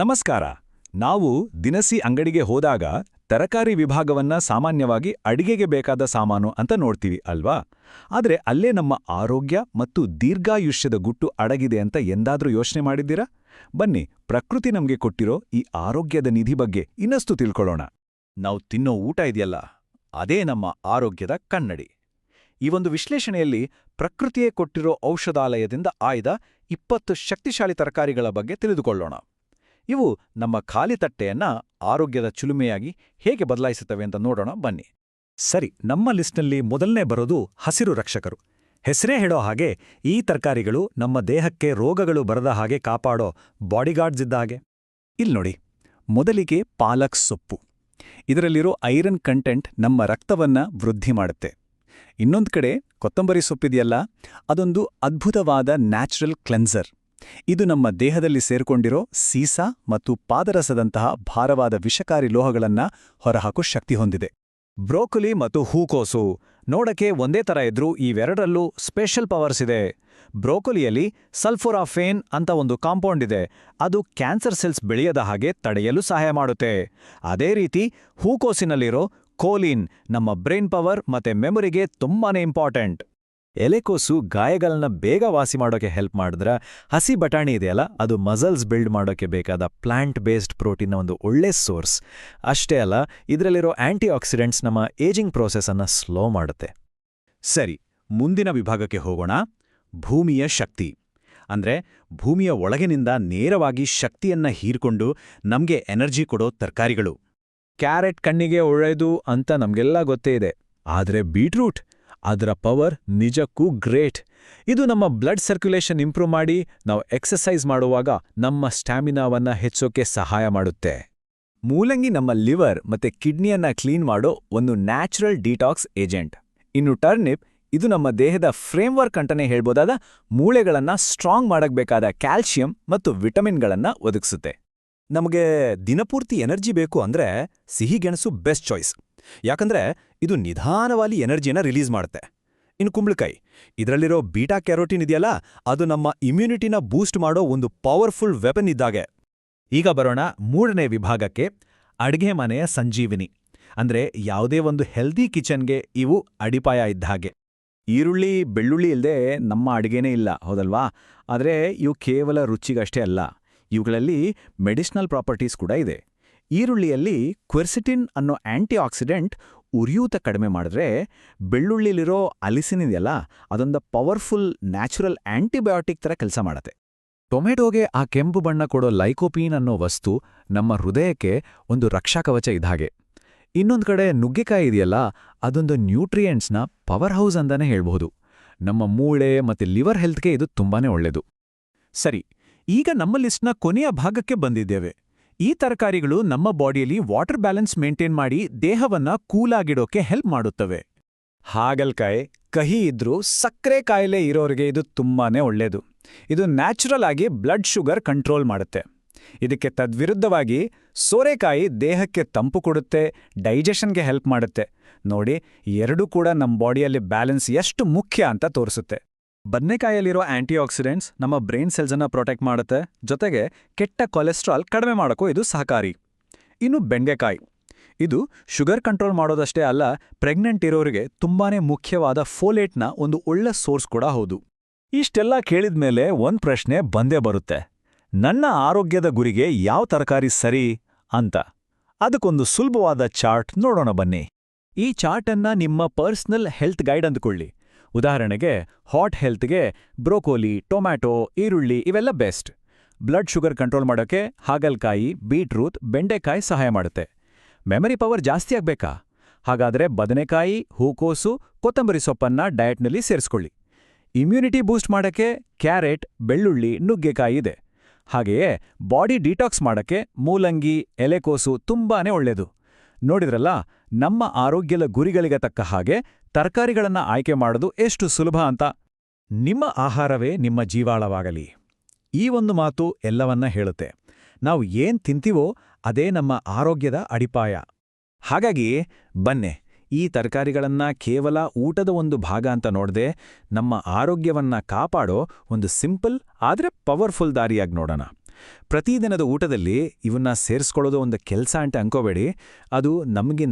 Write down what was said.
ನಮಸ್ಕಾರ. ನಾವು ದಿನಸಿ ಅಂಗಡಿಗೆ ಹೋದಾಗ ತರಕಾರಿ ವಿಭಾಗವನ್ನ ಸಾಮಾನ್ಯವಾಗಿ ಅಡಿಗೆಗೆ ಬೇಕಾದ ಸಾಮಾನು ಅಂತ ನೋಡ್ತೀವಿ ಅಲ್ವಾ? ಆದರೆ ಅಲ್ಲೇ ನಮ್ಮ ಆರೋಗ್ಯ ಮತ್ತು ದೀರ್ಘಾಯುಷ್ಯದ ಗುಟ್ಟು ಅಡಗಿದೆ ಅಂತ ಎಂದಾದರೂ ಯೋಚನೆ ಮಾಡಿದ್ದೀರಾ? ಬನ್ನಿ, ಪ್ರಕೃತಿ ನಮಗೆ ಕೊಟ್ಟಿರೋ ಈ ಆರೋಗ್ಯದ ನಿಧಿ ಬಗ್ಗೆ ಇನ್ನಷ್ಟು ತಿಳ್ಕೊಳ್ಳೋಣ. ನಾವು ತಿನ್ನೋ ಊಟ ಇದೆಯಲ್ಲ, ಅದೇ ನಮ್ಮ ಆರೋಗ್ಯದ ಕನ್ನಡಿ. ಈ ಒಂದು ವಿಶ್ಲೇಷಣೆಯಲ್ಲಿ ಪ್ರಕೃತಿಯೇ ಕೊಟ್ಟಿರೋ ಔಷಧಾಲಯದಿಂದ ಆಯ್ದ ಇಪ್ಪತ್ತು ಶಕ್ತಿಶಾಲಿ ತರಕಾರಿಗಳ ಬಗ್ಗೆ ತಿಳಿದುಕೊಳ್ಳೋಣ. ಇವು ನಮ್ಮ ಖಾಲಿ ತಟ್ಟೆಯನ್ನ ಆರೋಗ್ಯದ ಚುಲುಮೆಯಾಗಿ ಹೇಗೆ ಬದಲಾಯಿಸುತ್ತವೆ ಅಂತ ನೋಡೋಣ, ಬನ್ನಿ. ಸರಿ, ನಮ್ಮ ಲಿಸ್ಟ್ನಲ್ಲಿ ಮೊದಲನೇ ಬರೋದು ಹಸಿರು ರಕ್ಷಕರು. ಹೆಸರೇ ಹೇಳೋ ಹಾಗೆ ಈ ತರಕಾರಿಗಳು ನಮ್ಮ ದೇಹಕ್ಕೆ ರೋಗಗಳು ಬರದ ಹಾಗೆ ಕಾಪಾಡೋ ಬಾಡಿಗಾರ್ಡ್ಸ್ ಇದ್ದ ಹಾಗೆ. ಇಲ್ಲಿ ನೋಡಿ, ಮೊದಲಿಗೆ ಪಾಲಕ್ ಸೊಪ್ಪು. ಇದರಲ್ಲಿರೋ ಐರನ್ ಕಂಟೆಂಟ್ ನಮ್ಮ ರಕ್ತವನ್ನ ವೃದ್ಧಿ ಮಾಡುತ್ತೆ. ಇನ್ನೊಂದು ಕಡೆ ಕೊತ್ತಂಬರಿ ಸೊಪ್ಪಿದೆಯಲ್ಲ, ಅದೊಂದು ಅದ್ಭುತವಾದ ನ್ಯಾಚುರಲ್ ಕ್ಲೆನ್ಸರ್. ಇದು ನಮ್ಮ ದೇಹದಲ್ಲಿ ಸೇರ್ಕೊಂಡಿರೋ ಸೀಸಾ ಮತ್ತು ಪಾದರಸದಂತಹ ಭಾರವಾದ ವಿಷಕಾರಿ ಲೋಹಗಳನ್ನ ಹೊರಹಾಕೋ ಶಕ್ತಿ ಹೊಂದಿದೆ. ಬ್ರೋಕೊಲಿ ಮತ್ತು ಹೂಕೋಸು, ನೋಡಕ್ಕೆ ಒಂದೇ ಥರ ಇದ್ರೂ ಇವೆರಡರಲ್ಲೂ ಸ್ಪೆಷಲ್ ಪವರ್ಸ್ ಇದೆ. ಬ್ರೋಕೊಲಿಯಲ್ಲಿ ಸಲ್ಫೋರಾಫೇನ್ ಅಂತ ಒಂದು ಕಾಂಪೌಂಡ್ ಇದೆ, ಅದು ಕ್ಯಾನ್ಸರ್ ಸೆಲ್ಸ್ ಬೆಳೆಯದ ಹಾಗೆ ತಡೆಯಲು ಸಹಾಯ ಮಾಡುತ್ತೆ. ಅದೇ ರೀತಿ ಹೂಕೋಸಿನಲ್ಲಿರೋ ಕೋಲಿನ್ ನಮ್ಮ ಬ್ರೈನ್ ಪವರ್ ಮತ್ತೆ ಮೆಮೊರಿಗೆ ತುಂಬಾನೇ ಇಂಪಾರ್ಟೆಂಟ್. ಎಲೆಕೋಸು ಗಾಯಗಳನ್ನ ಬೇಗ ವಾಸಿ ಮಾಡೋಕೆ ಹೆಲ್ಪ್ ಮಾಡಿದ್ರೆ ಹಸಿ ಬಟಾಣಿ ಇದೆಯಲ್ಲ, ಅದು ಮಸಲ್ಸ್ ಬಿಲ್ಡ್ ಮಾಡೋಕೆ ಬೇಕಾದ ಪ್ಲಾಂಟ್ ಬೇಸ್ಡ್ ಪ್ರೋಟೀನ್ನ ಒಂದು ಒಳ್ಳೆ ಸೋರ್ಸ್ ಅಷ್ಟೇ ಅಲ್ಲ, ಇದರಲ್ಲಿರೋ ಆಂಟಿ ಆಕ್ಸಿಡೆಂಟ್ಸ್ ನಮ್ಮ ಏಜಿಂಗ್ ಪ್ರೋಸೆಸ್ ಸ್ಲೋ ಮಾಡುತ್ತೆ. ಸರಿ, ಮುಂದಿನ ವಿಭಾಗಕ್ಕೆ ಹೋಗೋಣ. ಭೂಮಿಯ ಶಕ್ತಿ. ಅಂದ್ರೆ ಭೂಮಿಯ ಒಳಗಿನಿಂದ ನೇರವಾಗಿ ಶಕ್ತಿಯನ್ನ ಹೀರ್ಕೊಂಡು ನಮಗೆ ಎನರ್ಜಿ ಕೊಡೋ ತರಕಾರಿಗಳು. ಕ್ಯಾರೆಟ್ ಕಣ್ಣಿಗೆ ಒಳ್ಳೆಯದು ಅಂತ ನಮಗೆಲ್ಲ ಗೊತ್ತೇ ಇದೆ. ಆದರೆ ಬೀಟ್ರೂಟ್ ಅದರ ಪವರ್ ನಿಜಕ್ಕೂ ಗ್ರೇಟ್. ಇದು ನಮ್ಮ ಬ್ಲಡ್ ಸರ್ಕ್ಯುಲೇಷನ್ ಇಂಪ್ರೂವ್ ಮಾಡಿ ನಾವು ಎಕ್ಸಸೈಸ್ ಮಾಡುವಾಗ ನಮ್ಮ ಸ್ಟ್ಯಾಮಿನಾವನ್ನು ಹೆಚ್ಚೋಕೆ ಸಹಾಯ ಮಾಡುತ್ತೆ. ಮೂಲಂಗಿ ನಮ್ಮ ಲಿವರ್ ಮತ್ತೆ ಕಿಡ್ನಿಯನ್ನ ಕ್ಲೀನ್ ಮಾಡೋ ಒಂದು ನ್ಯಾಚುರಲ್ ಡಿಟಾಕ್ಸ್ ಏಜೆಂಟ್. ಇನ್ನು ಟರ್ನಿಪ್, ಇದು ನಮ್ಮ ದೇಹದ ಫ್ರೇಮ್ವರ್ಕ್ ಅಂತಲೇ ಹೇಳ್ಬೋದಾದ ಮೂಳೆಗಳನ್ನ ಸ್ಟ್ರಾಂಗ್ ಮಾಡಬೇಕಾದ ಕ್ಯಾಲ್ಸಿಯಂ ಮತ್ತು ವಿಟಮಿನ್ಗಳನ್ನು ಒದಗಿಸುತ್ತೆ. ನಮಗೆ ದಿನಪೂರ್ತಿ ಎನರ್ಜಿ ಬೇಕು ಅಂದ್ರೆ ಸಿಹಿಗೆಣಸು ಬೆಸ್ಟ್ ಚಾಯ್ಸ್. ಯಾಕಂದ್ರೆ ಇದು ನಿಧಾನವಾಗಿ ಎನರ್ಜಿನ ರಿಲೀಸ್ ಮಾಡುತ್ತೆ. ಇನ್ನು ಕುಂಬಳಕಾಯಿ, ಇದರಲ್ಲಿರೋ ಬೀಟಾ ಕ್ಯಾರೋಟಿನ್ ಇದೆಯಲ್ಲ, ಅದು ನಮ್ಮ ಇಮ್ಯುನಿಟಿನ ಬೂಸ್ಟ್ ಮಾಡೋ ಒಂದು ಪವರ್ಫುಲ್ ವೆಪನ್ ಇದ್ದಾಗೆ. ಈಗ ಬರೋಣ ಮೂರನೇ ವಿಭಾಗಕ್ಕೆ, ಅಡ್ಗೆ ಮನೆಯ ಸಂಜೀವಿನಿ. ಅಂದ್ರೆ ಯಾವುದೇ ಒಂದು ಹೆಲ್ದಿ ಕಿಚನ್ಗೆ ಇವು ಅಡಿಪಾಯ ಇದ್ದ ಹಾಗೆ. ಈರುಳ್ಳಿ, ಬೆಳ್ಳುಳ್ಳಿ ಇಲ್ಲದೆ ನಮ್ಮ ಅಡುಗೆನೇ ಇಲ್ಲ, ಹೌದಲ್ವಾ? ಆದರೆ ಇವು ಕೇವಲ ರುಚಿಗಷ್ಟೇ ಅಲ್ಲ, ಇವುಗಳಲ್ಲಿ ಮೆಡಿಸಿನಲ್ ಪ್ರಾಪರ್ಟೀಸ್ ಕೂಡ ಇದೆ. ಈರುಳ್ಳಿಯಲ್ಲಿ ಕ್ವೆರ್ಸಿಟಿನ್ ಅನ್ನೋ ಆಂಟಿ ಆಕ್ಸಿಡೆಂಟ್ ಉರಿಯೂತ ಕಡಿಮೆ ಮಾಡಿದ್ರೆ ಬೆಳ್ಳುಳ್ಳಿಲಿರೋ ಅಲಿಸಿನ್ ಇದೆಯಲ್ಲ, ಅದೊಂದು ಪವರ್ಫುಲ್ ನ್ಯಾಚುರಲ್ ಆಂಟಿಬಯೋಟಿಕ್ ಥರ ಕೆಲಸ ಮಾಡತ್ತೆ. ಟೊಮೆಟೊಗೆ ಆ ಕೆಂಪು ಬಣ್ಣ ಕೊಡೋ ಲೈಕೋಪೀನ್ ಅನ್ನೋ ವಸ್ತು ನಮ್ಮ ಹೃದಯಕ್ಕೆ ಒಂದು ರಕ್ಷಾಕವಚ ಇದ್ಹಾಗೆ. ಇನ್ನೊಂದು ಕಡೆ ನುಗ್ಗೆಕಾಯಿ ಇದೆಯಲ್ಲ, ಅದೊಂದು ನ್ಯೂಟ್ರಿಯೆಂಟ್ಸ್ನ ಪವರ್ ಹೌಸ್ ಅಂತಾನೆ ಹೇಳ್ಬಹುದು. ನಮ್ಮ ಮೂಳೆ ಮತ್ತೆ ಲಿವರ್ ಹೆಲ್ತ್ಗೆ ಇದು ತುಂಬಾನೇ ಒಳ್ಳೆಯದು ಸರಿ, ಈಗ ನಮ್ಮ ಲಿಸ್ಟ್ನ ಕೊನೆಯ ಭಾಗಕ್ಕೆ ಬಂದಿದ್ದೇವೆ. ಈ ತರಕಾರಿಗಳು ನಮ್ಮ ಬಾಡಿಯಲ್ಲಿ ವಾಟರ್ ಬ್ಯಾಲೆನ್ಸ್ ಮೇಂಟೈನ್ ಮಾಡಿ ದೇಹವನ್ನ ಕೂಲಾಗಿಡೋಕೆ ಹೆಲ್ಪ್ ಮಾಡುತ್ತವೆ. ಹಾಗಲ್ಕಾಯಿ, ಕಹಿ ಇದ್ರೂ ಸಕ್ಕರೆ ಕಾಯಿಲೆ ಇರೋರಿಗೆ ಇದು ತುಂಬಾನೇ ಒಳ್ಳೆಯದು ಇದು ನ್ಯಾಚುರಲ್ ಆಗಿ ಬ್ಲಡ್ ಶುಗರ್ ಕಂಟ್ರೋಲ್ ಮಾಡುತ್ತೆ. ಇದಕ್ಕೆ ತದ್ವಿರುದ್ಧವಾಗಿ ಸೋರೆಕಾಯಿ ದೇಹಕ್ಕೆ ತಂಪು ಕೊಡುತ್ತೆ, ಡೈಜೆಷನ್ಗೆ ಹೆಲ್ಪ್ ಮಾಡುತ್ತೆ. ನೋಡಿ, ಎರಡೂ ಕೂಡ ನಮ್ಮ ಬಾಡಿಯಲ್ಲಿ ಬ್ಯಾಲೆನ್ಸ್ ಎಷ್ಟು ಮುಖ್ಯ ಅಂತ ತೋರಿಸುತ್ತೆ. ಬದನೆಕಾಯಲ್ಲಿರೋ ಆಂಟಿಆಕ್ಸಿಡೆಂಟ್ಸ್ ನಮ್ಮ ಬ್ರೈನ್ ಸೆಲ್ಸನ್ನ ಪ್ರೊಟೆಕ್ಟ್ ಮಾಡುತ್ತೆ. ಜೊತೆಗೆ ಕೆಟ್ಟ ಕೊಲೆಸ್ಟ್ರಾಲ್ ಕಡಿಮೆ ಮಾಡೋಕ್ಕೂ ಇದು ಸಹಕಾರಿ. ಇನ್ನು ಬೆಂಡೆಕಾಯಿ. ಇದು ಶುಗರ್ ಕಂಟ್ರೋಲ್ ಮಾಡೋದಷ್ಟೇ ಅಲ್ಲ, ಪ್ರೆಗ್ನೆಂಟ್ ಇರೋರಿಗೆ ತುಂಬಾನೇ ಮುಖ್ಯವಾದ ಫೋಲೇಟ್ನ ಒಂದು ಒಳ್ಳೆ ಸೋರ್ಸ್ ಕೂಡ ಹೌದು. ಇಷ್ಟೆಲ್ಲ ಕೇಳಿದ್ಮೇಲೆ ಒಂದ್ ಪ್ರಶ್ನೆ ಬಂದೇ ಬರುತ್ತೆ. ನನ್ನ ಆರೋಗ್ಯದ ಗುರಿಗೆ ಯಾವ ತರಕಾರಿ ಸರಿ ಅಂತ. ಅದಕ್ಕೊಂದು ಸುಲಭವಾದ ಚಾರ್ಟ್ ನೋಡೋಣ ಬನ್ನಿ. ಈ ಚಾರ್ಟನ್ನ ನಿಮ್ಮ ಪರ್ಸನಲ್ ಹೆಲ್ತ್ ಗೈಡ್ ಅಂದುಕೊಳ್ಳಿ. ಉದಾಹರಣೆಗೆ ಹಾಟ್ ಹೆಲ್ತ್ಗೆ ಬ್ರೋಕೋಲಿ, ಟೊಮ್ಯಾಟೊ, ಈರುಳ್ಳಿ ಇವೆಲ್ಲ ಬೆಸ್ಟ್ ಬ್ಲಡ್ ಶುಗರ್ ಕಂಟ್ರೋಲ್ ಮಾಡೋಕೆ ಹಾಗಲ್ಕಾಯಿ ಬೀಟ್ರೂತ್ ಬೆಂಡೆಕಾಯಿ ಸಹಾಯ ಮಾಡುತ್ತೆ. ಮೆಮರಿ ಪವರ್ ಜಾಸ್ತಿ ಆಗ್ಬೇಕಾ? ಹಾಗಾದ್ರೆ ಬದನೆಕಾಯಿ, ಹೂಕೋಸು, ಕೊತ್ತಂಬರಿ ಸೊಪ್ಪನ್ನ ಡಯಟ್ನಲ್ಲಿ ಸೇರಿಸ್ಕೊಳ್ಳಿ. ಇಮ್ಯುನಿಟಿ ಬೂಸ್ಟ್ ಮಾಡಕ್ಕೆ ಕ್ಯಾರೆಟ್ ಬೆಳ್ಳುಳ್ಳಿ, ನುಗ್ಗೆಕಾಯಿ ಇದೆ. ಹಾಗೆಯೇ ಬಾಡಿ ಡಿಟಾಕ್ಸ್ ಮಾಡಕ್ಕೆ ಮೂಲಂಗಿ, ಎಲೆಕೋಸು ತುಂಬಾನೇ ಒಳ್ಳೆಯದು ನೋಡಿದ್ರಲ್ಲ ನಮ್ಮ ಆರೋಗ್ಯದ ಗುರಿಗಳಿಗೆ ತಕ್ಕ ಹಾಗೆ ತರಕಾರಿಗಳನ್ನು ಆಯ್ಕೆ ಮಾಡೋದು ಎಷ್ಟು ಸುಲಭ ಅಂತ. ನಿಮ್ಮ ಆಹಾರವೇ ನಿಮ್ಮ ಜೀವಾಳವಾಗಲಿ. ಈ ಒಂದು ಮಾತು ಎಲ್ಲವನ್ನ ಹೇಳುತ್ತೆ. ನಾವು ಏನ್ ತಿಂತೀವೋ ಅದೇ ನಮ್ಮ ಆರೋಗ್ಯದ ಅಡಿಪಾಯ. ಹಾಗಾಗಿ ಬನ್ನೆ, ಈ ತರಕಾರಿಗಳನ್ನ ಕೇವಲ ಊಟದ ಒಂದು ಭಾಗ ಅಂತ ನೋಡದೆ ನಮ್ಮ ಆರೋಗ್ಯವನ್ನ ಕಾಪಾಡೋ ಒಂದು ಸಿಂಪಲ್ ಆದ್ರೆ ಪವರ್ಫುಲ್ ದಾರಿಯಾಗಿ ನೋಡೋಣ. ಪ್ರತಿದಿನದ ಊಟದಲ್ಲಿ ಇವನ್ನ ಸೇರಿಸ್ಕೊಳ್ಳೋದು ಒಂದು ಕೆಲಸ ಅಂತ ಅನ್ಕೋಬೇಡಿ. ಅದು ನಮಗೆ